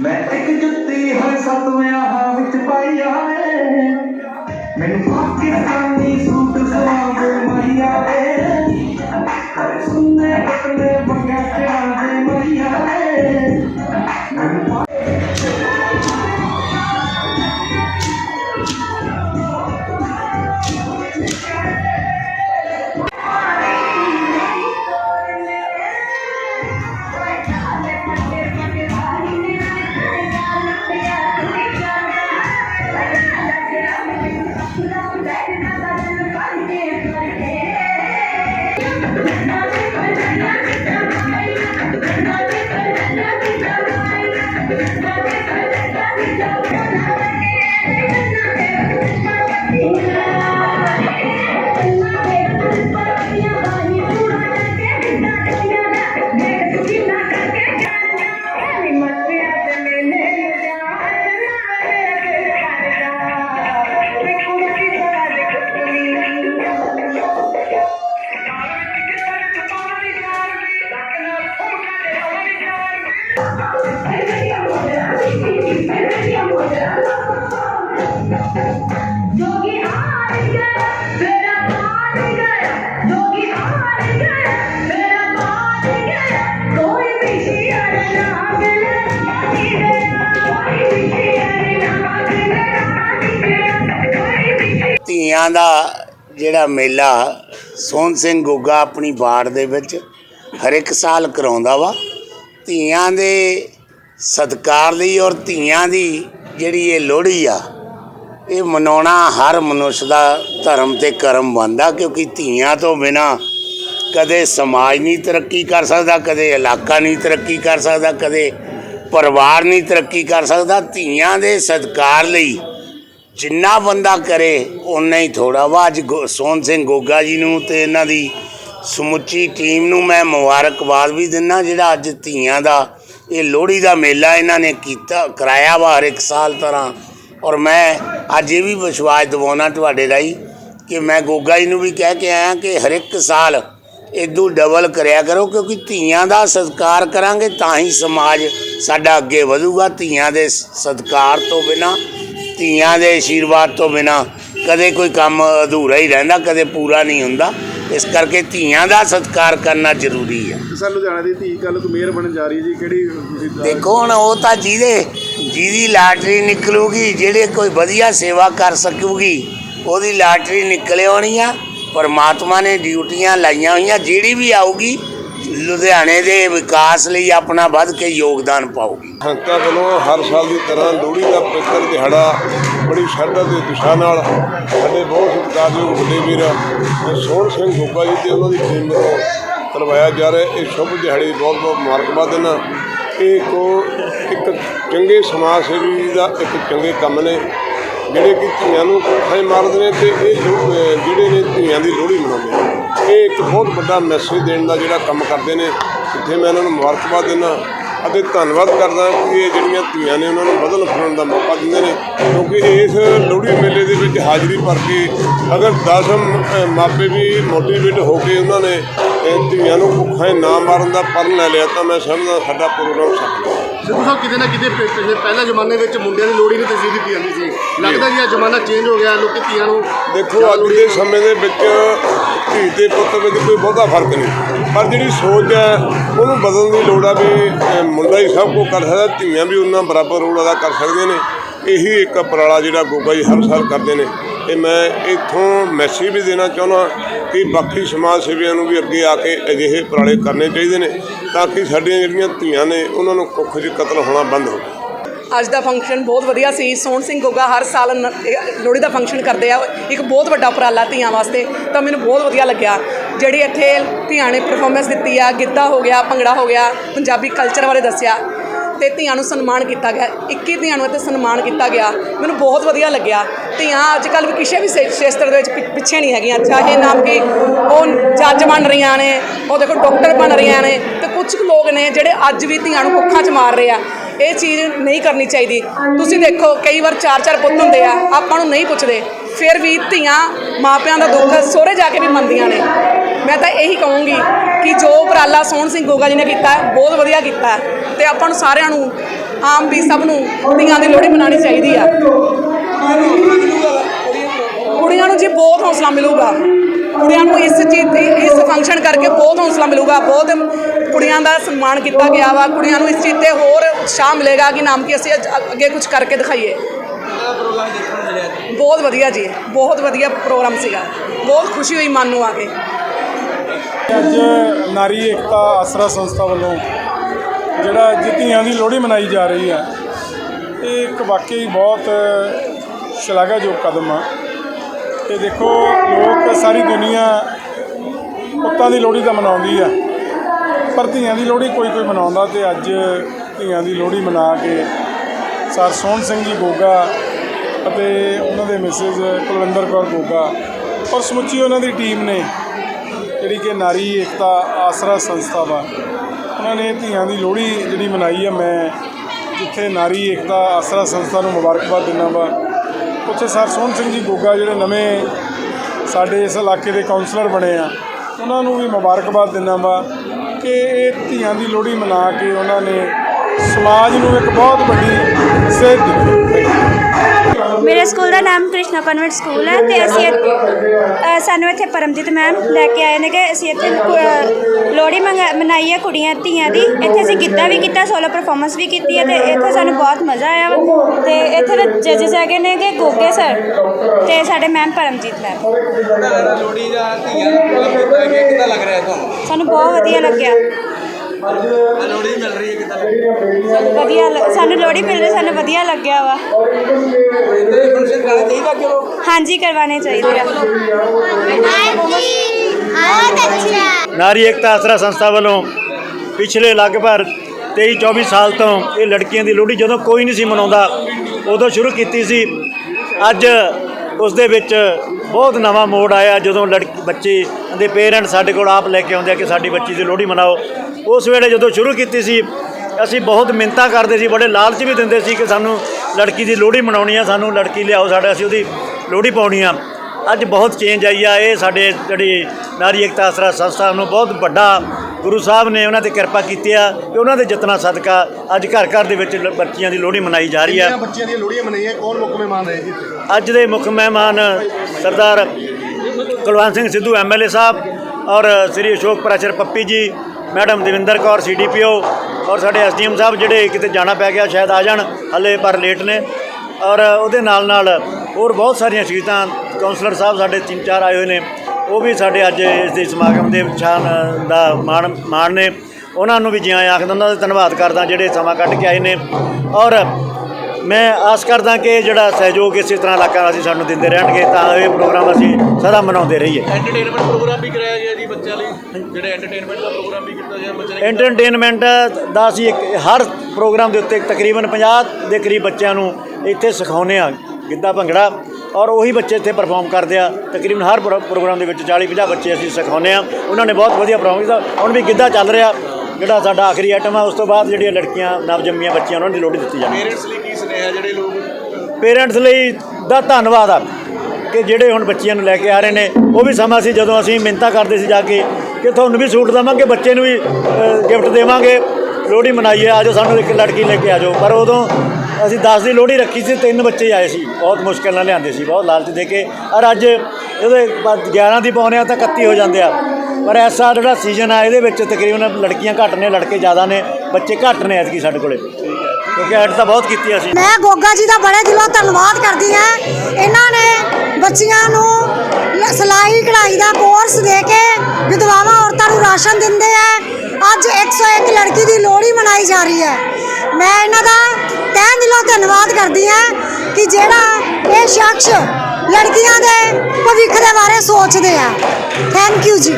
ਮੈਂ ਇੱਕ ਜੁੱਤੀ ਹਰ ਸਤਵਿਆਂ ਵਿੱਚ ਪਾਈ ਆਏ ਮੈਨੂੰ ਪਾਕਿਸਤਾਨੀ ਸੂਟ ਸਵਾਵੇ ਮਈਆ ਏ ਕਰ ਸੁਣਨੇ ਬਟਲੇ ਬੰਗਾ ਚੜਾਵੇ ਮਈਆ ਏ शेर ਧੀਆਂ ਦਾ ਜਿਹੜਾ ਮੇਲਾ, ਸੋਹਣ ਸਿੰਘ ਗੋਗਾ ਆਪਣੀ ਬਾੜ ਦੇ ਵਿੱਚ ਹਰ ਇੱਕ ਸਾਲ ਕਰਾਉਂਦਾ ਵਾ। ਧੀਆਂ ਦੇ ਸਤਿਕਾਰ ਲਈ ਔਰ ਧੀਆਂ ਦੀ ਜਿਹੜੀ ਇਹ ਲੋਹੜੀ ਆ, ਇਹ ਮਨਾਉਣਾ ਹਰ ਮਨੁੱਖ ਦਾ ਧਰਮ ਤੇ ਕਰਮ ਬਣਦਾ ਕਿਉਂਕਿ ਧੀਆਂ ਤੋਂ ਬਿਨਾ ਕਦੇ ਸਮਾਜ ਨਹੀਂ ਤਰੱਕੀ ਕਰ ਸਕਦਾ, ਕਦੇ ਇਲਾਕਾ ਨਹੀਂ ਤਰੱਕੀ ਕਰ ਸਕਦਾ, ਕਦੇ ਪਰਿਵਾਰ ਨਹੀਂ ਤਰੱਕੀ ਕਰ ਸਕਦਾ। ਧੀਆਂ ਦੇ ਸਤਿਕਾਰ ਲਈ ਜਿੰਨਾ ਬੰਦਾ ਕਰੇ ਉਨਾ ਹੀ ਥੋੜਾ ਵਾ। ਅੱਜ ਗੋ- ਸੋਹਣ ਸਿੰਘ ਗੋਗਾ ਜੀ ਨੂੰ ਤੇ ਇਹਨਾਂ ਦੀ ਸਮੁੱਚੀ ਟੀਮ ਨੂੰ ਮੈਂ ਮੁਬਾਰਕਬਾਦ ਵੀ ਦਿੰਦਾ ਜਿਹੜਾ ਅੱਜ ਧੀਆਂ ਦਾ, ਇਹ ਲੋਹੜੀ ਦਾ ਮੇਲਾ ਇਹਨਾਂ ਨੇ ਕੀਤਾ, ਕਰਾਇਆ ਵਾ ਹਰ ਇੱਕ ਸਾਲ ਤਰ੍ਹਾਂ। ਔਰ ਮੈਂ ਅੱਜ ਇਹ ਵੀ ਵਿਸ਼ਵਾਸ ਦਿਵਾਉਣਾ ਤੁਹਾਡੇ ਰਾਹੀਂ ਕਿ ਮੈਂ ਗੋਗਾ ਜੀ ਨੂੰ ਵੀ ਕਹਿ ਕੇ ਆਇਆ ਕਿ ਹਰ ਇੱਕ ਸਾਲ ਇਦੋਂ ਡਬਲ ਕਰਿਆ ਕਰੋ, ਕਿਉਂਕਿ ਧੀਆਂ ਦਾ ਸਤਿਕਾਰ ਕਰਾਂਗੇ ਤਾਂ ਹੀ ਸਮਾਜ ਸਾਡਾ ਅੱਗੇ ਵਧੂਗਾ। ਧੀਆਂ ਦੇ ਸ- ਸਤਿਕਾਰ ਤੋਂ ਬਿਨਾ ਧੀਆਂ ਦੇ ਆਸ਼ੀਰਵਾਦ ਤੋਂ ਬਿਨਾ ਕਦੇ ਕੋਈ ਕੰਮ ਅਧੂਰਾ ਹੀ ਰਹਿੰਦਾ ਕਦੇ ਪੂਰਾ ਨਹੀਂ ਹੁੰਦਾ। ਇਸ ਕਰਕੇ ਧੀਆਂ ਦਾ ਸਤਿਕਾਰ ਕਰਨਾ ਜ਼ਰੂਰੀ ਹੈ। ਸਰ ਲੁਧਿਆਣਾ ਦੀ ਧੀ ਕੱਲ ਨੂੰ ਮੇਅਰ ਬਣਨ ਜਾ ਰਹੀ ਜੀ ਕਿਹੜੀ ਦੇਖੋ ਹੁਣ ਉਹ ਤਾਂ ਜਿਹਦੇ ਜਿਹਦੀ ਲਾਟਰੀ ਨਿਕਲੂਗੀ ਜਿਹੜੇ ਕੋਈ ਵਧੀਆ ਸੇਵਾ ਕਰ ਸਕੂਗੀ ਉਹਦੀ ਲਾਟਰੀ ਨਿਕਲੇ ਹੋਣੀ ਆ। ਪਰਮਾਤਮਾ ਨੇ ਡਿਊਟੀਆਂ ਲਾਈਆਂ ਹੋਈਆਂ ਜਿਹੜੀ ਵੀ ਆਊਗੀ ਲੁਧਿਆਣੇ ਦੇ ਵਿਕਾਸ ਲਈ ਆਪਣਾ ਵੱਧ ਕੇ ਯੋਗਦਾਨ ਪਾਊਗੀ ਸੰਗਤਾਂ ਵੱਲੋਂ ਹਰ ਸਾਲ ਦੀ ਤਰ੍ਹਾਂ ਲੋਹੜੀ ਦਾ ਪਵਿੱਤਰ ਦਿਹਾੜਾ ਬੜੀ ਸ਼ਰਧਾ ਤੇ ਉਤਸ਼ਾਹ ਨਾਲ ਸਾਡੇ ਬਹੁਤ ਸਤਿਕਾਰਯੋਗ ਵੱਡੇ ਵੀਰ ਸੋਹਣ ਸਿੰਘ ਗੋਗਾ ਜੀ ਤੇ ਉਹਨਾਂ ਦੀ ਟੀਮ ਵੱਲੋਂ ਕਰਵਾਇਆ ਜਾ ਰਿਹਾ ਇਹ ਸ਼ੁਭ ਦਿਹਾੜੇ ਬਹੁਤ ਬਹੁਤ ਮੁਬਾਰਕਬਾਦ ਦਿੰਦਾ ਇਹ ਕੋ ਇੱਕ ਚੰਗੇ ਸਮਾਜ ਸੇਵੀ ਦਾ ਇੱਕ ਚੰਗੇ ਕੰਮ ਨੇ, ਜਿਹੜੇ ਕਿ ਧੀਆਂ ਨੂੰ ਕੋਖਾਂ ਮਾਰਦੇ ਨੇ ਤੇ ਇਹ ਜੋ- ਜਿਹੜੇ ਨੇ ਧੀਆਂ ਦੀ ਲੋਹੜੀ ਮਨਾਉਂਦੇ ਨੇ। ਇਹ ਇੱਕ ਬਹੁਤ ਵੱਡਾ ਮੈਸੇਜ ਦੇਣ ਦਾ ਜਿਹੜਾ ਕੰਮ ਕਰਦੇ ਨੇ ਇੱਥੇ ਮੈਂ ਇਹਨਾਂ ਨੂੰ ਮੁਬਾਰਕਬਾਦ ਦਿੰਦਾ ਅਤੇ ਧੰਨਵਾਦ ਕਰਦਾ ਕਿ ਇਹ ਜਿਹੜੀਆਂ ਧੀਆਂ ਨੇ ਉਹਨਾਂ ਨੂੰ ਬਦਲ ਫੁੱਲਣ ਦਾ ਮੌਕਾ ਦਿੰਦੇ ਨੇ ਕਿਉਂਕਿ ਇਸ ਲੋਹੜੀ ਮੇਲੇ ਦੇ ਵਿੱਚ ਹਾਜ਼ਰੀ ਭਰ ਕੇ ਅਗਰ 10 ਮਾਪੇ ਵੀ ਮੋਟੀਵੇਟ ਹੋ ਕੇ ਉਹਨਾਂ ਨੇ ਧੀਆਂ ਨੂੰ ਭੁੱਖਾਂ ਨਾ ਮਾਰਨ ਦਾ ਪਰਨ ਲੈ ਲਿਆ ਤਾਂ ਮੈਂ ਸਮਝਦਾ ਸਾਡਾ ਪ੍ਰੋਗਰਾਮ ਸਫਲ ਹੈ। ਸਿੱਧੂ ਸਾਹਿਬ ਕਿਤੇ ਨਾ ਕਿਤੇ ਪਹਿਲੇ ਜ਼ਮਾਨੇ ਵਿੱਚ ਮੁੰਡਿਆਂ ਦੀ ਲੋੜੀ ਨਹੀਂ ਤਰਜੀਹ ਦਿੱਤੀ ਜਾਂਦੀ ਸੀ। ਲੱਗਦਾ ਜੀ ਇਹ ਜ਼ਮਾਨਾ ਚੇਂਜ ਹੋ ਗਿਆ ਲੋਕੀ ਧੀਆਂ ਨੂੰ ਦੇਖੋ ਅੱਜ ਦੇ ਸਮੇਂ ਦੇ ਵਿੱਚ ਧੀ ਤੇ ਪੁੱਤ ਵਿੱਚ ਕੋਈ ਬਹੁਤਾ ਫ਼ਰਕ ਨਹੀਂ। ਪਰ ਜਿਹੜੀ ਸੋਚ ਹੈ, ਉਹਨੂੰ ਬਦਲਣ ਦੀ ਲੋੜ ਆ ਵੀ ਮੁੰਡਾ ਹੀ ਸਭ ਕੁਝ ਕਰ ਸਕਦਾ, ਧੀਆਂ ਵੀ ਉਹਨਾਂ ਬਰਾਬਰ ਰੋਲ ਅਦਾ ਕਰ ਸਕਦੀਆਂ ਨੇ। ਇਹੀ ਇੱਕ ਉਪਰਾਲਾ ਜਿਹੜਾ ਗੋਗਾ ਜੀ ਹਰ ਸਾਲ ਕਰਦੇ ਨੇ। ਤੇ ਮੈਂ ਇੱਥੋਂ ਮੈਸੇਜ ਵੀ ਦੇਣਾ ਚਾਹੁੰਦਾ ਕਿ ਬਾਕੀ ਸਮਾਜ ਸੇਵੀਆਂ ਨੂੰ ਵੀ ਅੱਗੇ ਆ ਕੇ ਅਜਿਹੇ ਉਪਰਾਲੇ ਕਰਨੇ ਚਾਹੀਦੇ ਨੇ, ਤਾਂ ਕਿ ਸਾਡੀਆਂ ਜਿਹੜੀਆਂ ਧੀਆਂ ਨੇ, ਉਹਨਾਂ ਨੂੰ ਕੁੱਖ 'ਚ ਕਤਲ ਹੋਣਾ ਬੰਦ ਹੋਵੇ ਅੱਜ ਦਾ ਫੰਕਸ਼ਨ ਬਹੁਤ ਵਧੀਆ ਸੀ। ਸੋਹਣ ਸਿੰਘ ਗੋਗਾ ਹਰ ਸਾਲ ਨ- ਇਹ ਲੋਹੜੀ ਦਾ ਫੰਕਸ਼ਨ ਕਰਦੇ ਆ। ਇੱਕ ਬਹੁਤ ਵੱਡਾ ਉਪਰਾਲਾ ਧੀਆਂ ਵਾਸਤੇ, ਤਾਂ ਮੈਨੂੰ ਬਹੁਤ ਵਧੀਆ ਲੱਗਿਆ। ਜਿਹੜੀ ਇੱਥੇ ਧੀਆਂ ਨੇ ਪਰਫਾਰਮੈਂਸ ਦਿੱਤੀ ਆ, ਗਿੱਧਾ ਹੋ ਗਿਆ, ਭੰਗੜਾ ਹੋ ਗਿਆ, ਪੰਜਾਬੀ ਕਲਚਰ ਬਾਰੇ ਦੱਸਿਆ, ਤੇ ਧੀਆਂ ਨੂੰ ਸਨਮਾਨ ਕੀਤਾ ਗਿਆ। 21 ਧੀਆਂ ਨੂੰ ਇੱਥੇ ਸਨਮਾਨ ਕੀਤਾ ਗਿਆ। ਮੈਨੂੰ ਬਹੁਤ ਵਧੀਆ ਲੱਗਿਆ। ਧੀਆਂ ਅੱਜ ਕੱਲ੍ਹ ਵੀ ਕਿਸੇ ਵੀ ਸੇ- ਸ਼ੇਸਤਰ ਦੇ ਵਿੱਚ ਪਿ- ਪਿੱਛੇ ਨਹੀਂ ਹੈਗੀਆਂ। ਚਾਹੇ ਨਾਮ ਕਿ, ਉਹ ਜੱਜ ਬਣ ਰਹੀਆਂ ਨੇ, ਉਹ ਦੇਖੋ ਡਾਕਟਰ ਬਣ ਰਹੀਆਂ ਨੇ, ਤੇ ਕੁਝ ਕੁ ਲੋਕ ਨੇ ਜਿਹੜੇ ਅੱਜ ਵੀ ਧੀਆਂ ਨੂੰ ਕੁੱਖਾਂ 'ਚ ਮਾਰ ਰਹੇ ਆ। ਇਹ ਚੀਜ਼ ਨਹੀਂ ਕਰਨੀ ਚਾਹੀਦੀ। ਤੁਸੀਂ ਦੇਖੋ, ਕਈ ਵਾਰ ਚਾਰ ਚਾਰ ਪੁੱਤ ਹੁੰਦੇ ਆ, ਆਪਾਂ ਨੂੰ ਨਹੀਂ ਪੁੱਛਦੇ। ਫਿਰ ਵੀ ਧੀਆਂ ਮਾਪਿਆਂ ਦਾ ਦੁੱਖ ਸਹੁਰੇ ਜਾ ਕੇ ਵੀ ਮੰਨਦੀਆਂ ਨੇ। ਮੈਂ ਤਾਂ ਇਹੀ ਕਹੂੰਗੀ ਕਿ ਜੋ ਉਪਰਾਲਾ ਸੋਹਣ ਸਿੰਘ ਗੋਗਾ ਜੀ ਨੇ ਕੀਤਾ, ਬਹੁਤ ਵਧੀਆ ਕੀਤਾ। ਹੈ ਤੇ ਆਪਾਂ ਨੂੰ ਸਾਰਿਆਂ ਨੂੰ, ਆਮ ਵੀ ਸਭ ਨੂੰ ਧੀਆਂ ਦੀ ਲੋਹੜੀ ਮਨਾਉਣੀ ਚਾਹੀਦੀ ਆ। ਕੁੜੀਆਂ ਨੂੰ ਜੀ ਬਹੁਤ ਹੌਸਲਾ ਮਿਲੂਗਾ। ਕੁੜੀਆਂ ਨੂੰ ਇਸ ਚੀਜ਼ ਤੇ, ਇਸ ਫੰਕਸ਼ਨ ਕਰਕੇ ਬਹੁਤ ਹੌਸਲਾ ਮਿਲੂਗਾ। ਬਹੁਤ ਕੁੜੀਆਂ ਦਾ ਸਨਮਾਨ ਕੀਤਾ ਗਿਆ ਵਾ। ਕੁੜੀਆਂ ਨੂੰ ਇਸ ਚੀਜ਼ ਤੇ ਹੋਰ ਉਤਸ਼ਾਹ ਮਿਲੇਗਾ ਕਿ ਨਾਮ ਕਿ ਅਸੀਂ ਅੱਜ ਅੱਗੇ ਕੁਝ ਕਰਕੇ ਦਿਖਾਈਏ। ਬਹੁਤ ਵਧੀਆ ਜੀ। ਬਹੁਤ ਵਧੀਆ ਪ੍ਰੋਗਰਾਮ ਸੀਗਾ। ਬਹੁਤ ਖੁਸ਼ੀ ਹੋਈ ਮਨ ਨੂੰ ਆ ਕੇ। ਅੱਜ ਨਾਰੀ ਏਕਤਾ ਆਸਰਾ ਸੰਸਥਾ ਵੱਲੋਂ ਜਿਹੜਾ ਅੱਜ ਧੀਆਂ ਦੀ ਲੋਹੜੀ ਮਨਾਈ ਜਾ ਰਹੀ ਹੈ ਇਹ ਇੱਕ ਵਾਕਈ ਬਹੁਤ ਸ਼ਲਾਘਾਯੋਗ ਕਦਮ ਆ। ਤੇ ਦੇਖੋ, ਲੋਕ ਸਾਰੀ ਦੁਨੀਆ ਪੁੱਤਾਂ ਦੀ ਲੋਹੜੀ ਤਾਂ ਮਨਾਉਂਦੀ ਆ। ਪਰ ਧੀਆਂ ਦੀ ਲੋਹੜੀ ਕੋਈ ਕੋਈ ਮਨਾਉਂਦਾ ਤੇ ਅੱਜ ਧੀਆਂ ਦੀ ਲੋਹੜੀ ਮਨਾ ਕੇ ਸਰ ਸੋਹਣ ਸਿੰਘ ਜੀ ਗੋਗਾ ਅਤੇ ਉਹਨਾਂ ਦੇ ਮਿਸਿਸ ਕੁਲਵਿੰਦਰ ਕੌਰ ਗੋਗਾ ਔਰ ਸਮੁੱਚੀ ਉਹਨਾਂ ਦੀ ਟੀਮ ਨੇ, ਜਿਹੜੀ ਕਿ ਨਾਰੀ ਏਕਤਾ ਆਸਰਾ ਸੰਸਥਾ ਵਾ, ਉਹਨਾਂ ਨੇ ਧੀਆਂ ਦੀ ਲੋਹੜੀ ਜਿਹੜੀ ਮਨਾਈ ਆ, ਮੈਂ ਜਿੱਥੇ ਨਾਰੀ ਏਕਤਾ ਆਸਰਾ ਸੰਸਥਾ ਨੂੰ ਮੁਬਾਰਕਬਾਦ ਦਿੰਦਾ ਵਾ। ਉੱਥੇ ਸਰ ਸੋਹਣ ਸਿੰਘ ਜੀ ਗੋਗਾ ਜਿਹੜੇ ਨਵੇਂ ਸਾਡੇ ਇਸ ਇਲਾਕੇ ਦੇ ਕਾਉਂਸਲਰ ਬਣੇ ਆ, ਉਹਨਾਂ ਨੂੰ ਵੀ ਮੁਬਾਰਕਬਾਦ ਦਿੰਦਾ ਵਾ ਕਿ ਇਹ ਧੀਆਂ ਦੀ ਲੋਹੜੀ ਮਨਾ ਕੇ ਉਹਨਾਂ ਨੇ ਸਮਾਜ ਨੂੰ ਇੱਕ ਬਹੁਤ ਵੱਡੀ ਸੇਧ ਦਿੱਤੀ। ਮੇਰੇ ਸਕੂਲ ਦਾ ਨਾਮ ਕ੍ਰਿਸ਼ਨਾ ਕਨਵੈਂਟ ਸਕੂਲ ਹੈ ਤੇ ਅਸੀਂ ਇੱਥੇ- ਅ, ਸਾਨੂੰ ਇੱਥੇ ਪਰਮਜੀਤ ਮੈਮ ਲੈ ਕੇ ਆਏ ਨੇ ਕਿ ਅਸੀਂ ਇੱਥੇ ਕੁ- ਲੋਹੜੀ ਮੰਗਾ- ਮਨਾਈ ਹੈ ਕੁੜੀਆਂ ਧੀਆਂ ਦੀ। ਇੱਥੇ ਅਸੀਂ ਗਿੱਧਾ ਵੀ ਕੀਤਾ ਸੋਲੋ ਪਰਫਾਰਮੈਂਸ ਵੀ ਕੀਤੀ ਹੈ ਤੇ ਇੱਥੇ ਸਾਨੂੰ ਬਹੁਤ ਮਜ਼ਾ ਆਇਆ। ਵਾ। ਤੇ ਇੱਥੇ ਦੇ ਜੱਜਸ ਹੈਗੇ ਨੇ ਕਿ ਗੋਗੇ ਸਰ ਤੇ ਸਾਡੇ ਮੈਮ ਪਰਮਜੀਤ ਮੈਮ। ਲੋੜੀ ਦਾ ਧੀਆਂ ਨੂੰ ਪ੍ਰੋਗਰਾਮ ਕੀਤਾ ਗਿਆ ਕਿੱਦਾਂ ਲੱਗ ਰਿਹਾ ਤੁਹਾਨੂੰ? ਸਾਨੂੰ ਬਹੁਤ ਵਧੀਆ ਲੱਗਿਆ। ਲੋੜੀ ਮਿਲ ਰਹੀ ਹੈ ਕਿੱਦਾਂ ਲੱਗ ਵਧੀਆ ਸਾਨੂੰ ਲੋਹੜੀ ਮਿਲ ਰਹੀ, ਸਾਨੂੰ ਵਧੀਆ ਲੱਗਿਆ ਵਾ। ਇਹਦੇ ਫੰਕਸ਼ਨ ਕਰਾਉਣਾ ਚਾਹੀਦਾ ਕਿ ਹਾਂਜੀ, ਕਰਵਾਉਣੇ ਚਾਹੀਦੇ ਆ। ਨਾਰੀ ਏਕਤਾ ਆਸਰਾ ਸੰਸਥਾ ਵੱਲੋਂ ਪਿਛਲੇ ਲਗਭਗ 23 24 ਸਾਲ ਤੋਂ ਇਹ ਲੜਕੀਆਂ ਦੀ ਲੋਹੜੀ ਜਦੋਂ ਕੋਈ ਨਹੀਂ ਸੀ ਮਨਾਉਂਦਾ, ਉਦੋਂ ਸ਼ੁਰੂ ਕੀਤੀ ਸੀ। ਅੱਜ ਉਸ ਦੇ ਵਿੱਚ ਬਹੁਤ ਨਵਾਂ ਮੋੜ ਆਇਆ, ਜਦੋਂ ਲੜਕੀ ਬੱਚੇ ਦੇ ਪੇਰੈਂਟ ਸਾਡੇ ਕੋਲ ਆਪ ਲੈ ਕੇ ਆਉਂਦੇ ਆ ਕਿ ਸਾਡੀ ਬੱਚੀ ਦੀ ਲੋਹੜੀ ਮਨਾਓ। ਉਸ ਵੇਲੇ ਜਦੋਂ ਸ਼ੁਰੂ ਕੀਤੀ ਸੀ ਅਸੀਂ ਬਹੁਤ ਮਿੰਤਾ ਕਰਦੇ ਸੀ ਬੜੇ ਲਾਲਚ ਵੀ ਦਿੰਦੇ ਸੀ ਕਿ ਸਾਨੂੰ ਲੜਕੀ ਦੀ ਲੋਹੜੀ ਮਨਾਉਣੀ ਆ ਸਾਨੂੰ ਲੜਕੀ ਲਿਆਓ ਸਾਡਾ ਅਸੀਂ ਉਹਦੀ ਲੋਹੜੀ ਪਾਉਣੀ ਆ ਅੱਜ ਬਹੁਤ ਚੇਂਜ ਆਈ ਆ ਇਹ ਸਾਡੇ ਜਿਹੜੀ ਨਾਰੀ ਏਕਤਾ ਆਸਰਾ ਸੰਸਥਾ ਨੂੰ ਬਹੁਤ ਵੱਡਾ ਗੁਰੂ ਸਾਹਿਬ ਨੇ ਉਹਨਾਂ ਤੇ ਕਿਰਪਾ ਕੀਤੀ ਆ ਕਿ ਉਹਨਾਂ ਦੇ ਯਤਨਾਂ ਸਦਕਾ ਅੱਜ ਘਰ ਘਰ ਦੇ ਵਿੱਚ ਲ- ਬੱਚੀਆਂ ਦੀ ਲੋਹੜੀ ਮਨਾਈ ਜਾ ਰਹੀ ਆ ਬੱਚੀਆਂ ਦੀਆਂ ਲੋੜੀਆਂ ਮਨਾਈਆਂ ਕੌਣ ਮੁੱਖ ਮਹਿਮਾਨ ਰਹੇ ਜੀ ਇੱਥੇ? ਅੱਜ ਦੇ ਮੁੱਖ ਮਹਿਮਾਨ ਸਰਦਾਰ ਕੁਲਵੰਤ ਸਿੰਘ ਸਿੱਧੂ ਐਮਐਲਏ ਸਾਹਿਬ ਔਰ ਸ੍ਰੀ ਅਸ਼ੋਕ ਪ੍ਰਾਚਰ ਪੱਪੀ ਜੀ ਮੈਡਮ ਦਵਿੰਦਰ ਕੌਰ ਸੀਡੀਪੀਓ ਔਰ ਸਾਡੇ ਐਸਡੀਐਮ ਸਾਹਿਬ ਜਿਹੜੇ ਕਿਤੇ ਜਾਣਾ ਪੈ ਗਿਆ, ਸ਼ਾਇਦ ਆ ਜਾਣ, ਹੱਲੇ ਪਰ ਲੇਟ ਨੇ। ਔਰ ਉਹਦੇ ਨਾਲ ਨਾਲ ਹੋਰ ਬਹੁਤ ਸਾਰੀਆਂ ਸ਼ਹੀਦਾਂ ਕਾਉਂਸਲਰ ਸਾਹਿਬ ਸਾਡੇ ਤਿੰਨ ਚਾਰ ਆਏ ਹੋਏ ਨੇ। ਉਹ ਵੀ ਸਾਡੇ ਅੱਜ ਇਸ ਦੇ ਸਮਾਗਮ ਦੇ ਪਛਾਣ ਦਾ ਮਾਣ ਮਾਣ ਨੇ। ਉਹਨਾਂ ਨੂੰ ਵੀ ਜੀ ਆਇਆਂ ਆਖਦਾ ਉਹਨਾਂ ਦਾ ਧੰਨਵਾਦ ਕਰਦਾ ਜਿਹੜੇ ਸਮਾਂ ਕੱਢ ਕੇ ਆਏ ਨੇ। ਔਰ ਮੈਂ ਆਸ ਕਰਦਾ ਕਿ ਜਿਹੜਾ ਸਹਿਯੋਗ ਇਸੇ ਤਰ੍ਹਾਂ ਇਲਾਕਾ ਵਾਸੀ ਸਾਨੂੰ ਦਿੰਦੇ ਰਹਿਣਗੇ, ਤਾਂ ਇਹ ਪ੍ਰੋਗਰਾਮ ਅਸੀਂ ਸਦਾ ਮਨਾਉਂਦੇ ਰਹੀਏ। ਐਂਟਰਟੇਨਮੈਂਟ ਪ੍ਰੋਗਰਾਮ ਵੀ ਕਰਾਇਆ ਗਿਆ ਜੀ ਬੱਚਿਆਂ ਲਈ। ਜਿਹੜੇ ਐਂਟਰਟੇਨਮੈਂਟ ਦਾ ਪ੍ਰੋਗਰਾਮ ਵੀ ਐਂਟਰਟੇਨਮੈਂਟ ਦਾ ਅਸੀਂ ਇੱਕ ਹਰ ਪ੍ਰੋਗਰਾਮ ਦੇ ਉੱਤੇ ਤਕਰੀਬਨ 50 ਦੇ ਕਰੀਬ ਬੱਚਿਆਂ ਨੂੰ ਇੱਥੇ ਸਿਖਾਉਂਦੇ ਆ ਗਿੱਧਾ ਭੰਗੜਾ ਔਰ ਉਹੀ ਬੱਚੇ ਇੱਥੇ ਪਰਫਾਰਮ ਕਰਦੇ ਆ। ਤਕਰੀਬਨ ਹਰ ਪ੍ਰੋ- ਪ੍ਰੋਗਰਾਮ ਦੇ ਵਿੱਚ 40 50 ਬੱਚੇ ਅਸੀਂ ਸਿਖਾਉਂਦੇ ਆ ਉਹਨਾਂ ਨੇ ਬਹੁਤ ਵਧੀਆ ਪਰਫਾਰਮ ਕੀਤਾ। ਹੁਣ ਵੀ ਗਿੱਧਾ ਚੱਲ ਰਿਹਾ ਜਿਹੜਾ ਸਾਡਾ ਆਖਰੀ ਆਈਟਮ ਆ ਉਸ ਤੋਂ ਬਾਅਦ ਜਿਹੜੀਆਂ ਲੜਕੀਆਂ ਨਵਜੰਮੀਆਂ ਬੱਚੀਆਂ ਉਹਨਾਂ ਦੀ ਲੋਹੜੀ ਦਿੱਤੀ ਜਾਣੀ। ਪੇਰੈਂਟਸ ਲਈ ਕੀ ਸੁਨੇਹਾ ਜਿਹੜੇ ਲੋਕ ਪੇਰੈਂਟਸ ਲਈ ਦਾ ਧੰਨਵਾਦ ਆ ਕਿ ਜਿਹੜੇ ਹੁਣ ਬੱਚਿਆਂ ਨੂੰ ਲੈ ਕੇ ਆ ਰਹੇ ਨੇ ਉਹ ਵੀ ਸਮਾਂ ਸੀ ਜਦੋਂ ਅਸੀਂ ਮਿੰਤਾ ਕਰਦੇ ਸੀ ਜਾ ਕੇ ਕਿ ਤੁਹਾਨੂੰ ਵੀ ਸੂਟ ਦੇਵਾਂਗੇ, ਬੱਚੇ ਨੂੰ ਵੀ ਗਿਫਟ ਦੇਵਾਂਗੇ। ਲੋਹੜੀ ਮਨਾਈਏ ਆਜੋ ਸਾਨੂੰ ਇੱਕ ਲੜਕੀ ਲੈ ਕੇ ਆਜੋ ਪਰ ਉਦੋਂ ਅਸੀਂ 10 ਦੀ ਲੋਹੜੀ ਰੱਖੀ ਸੀ, ਤਿੰਨ ਬੱਚੇ ਆਏ ਸੀ। ਬਹੁਤ ਮੁਸ਼ਕਿਲ ਨਾਲ ਲਿਆਂਦੇ ਸੀ, ਬਹੁਤ ਲਾਲਚ ਦੇ ਕੇ। ਔਰ ਅੱਜ ਇਹਦੇ ਬਾਅਦ 11 ਦੀ ਪਾਉਂਦੇ ਆ ਤਾਂ 31 ਹੋ ਜਾਂਦੇ ਆ। ਪਰ ਐਸਾ ਜਿਹੜਾ ਸੀਜ਼ਨ ਆ, ਇਹਦੇ ਵਿੱਚ ਤਕਰੀਬਨ ਲੜਕੀਆਂ ਘੱਟ ਨੇ, ਲੜਕੇ ਜ਼ਿਆਦਾ ਨੇ, ਬੱਚੇ ਘੱਟ ਨੇ ਐਤਕੀ ਸਾਡੇ ਕੋਲੇ। ਕਿਉਂਕਿ ਐਡ ਤਾਂ ਬਹੁਤ ਕੀਤੀ ਅਸੀਂ। ਮੈਂ ਗੋਗਾ ਜੀ ਦਾ ਬੜੇ ਦਿਲੋਂ ਧੰਨਵਾਦ ਕਰਦੀ ਹਾਂ। ਇਹਨਾਂ ਨੇ ਬੱਚੀਆਂ ਨੂੰ ਲ- ਦਾ ਕੋਰਸ ਦੇ ਕੇ, ਵਿਧਵਾਵਾਂ ਔਰਤਾਂ ਨੂੰ ਰਾਸ਼ਨ ਦਿੰਦੇ ਆ। ਅੱਜ 101 ਲੜਕੀ ਦੀ ਲੋਹੜੀ ਮਨਾਈ ਜਾ ਰਹੀ ਹੈ। ਮੈਂ ਇਹਨਾਂ ਦਾ ਤਹਿ ਦਿਲੋਂ ਧੰਨਵਾਦ ਕਰਦੀ ਹਾਂ ਕਿ ਜਿਹੜਾ ਇਹ ਸ਼ਖਸ ਲੜਕੀਆਂ ਦੇ ਭਵਿੱਖ ਦੇ ਬਾਰੇ ਸੋਚਦੇ ਆ। ਥੈਂਕ ਯੂ ਜੀ।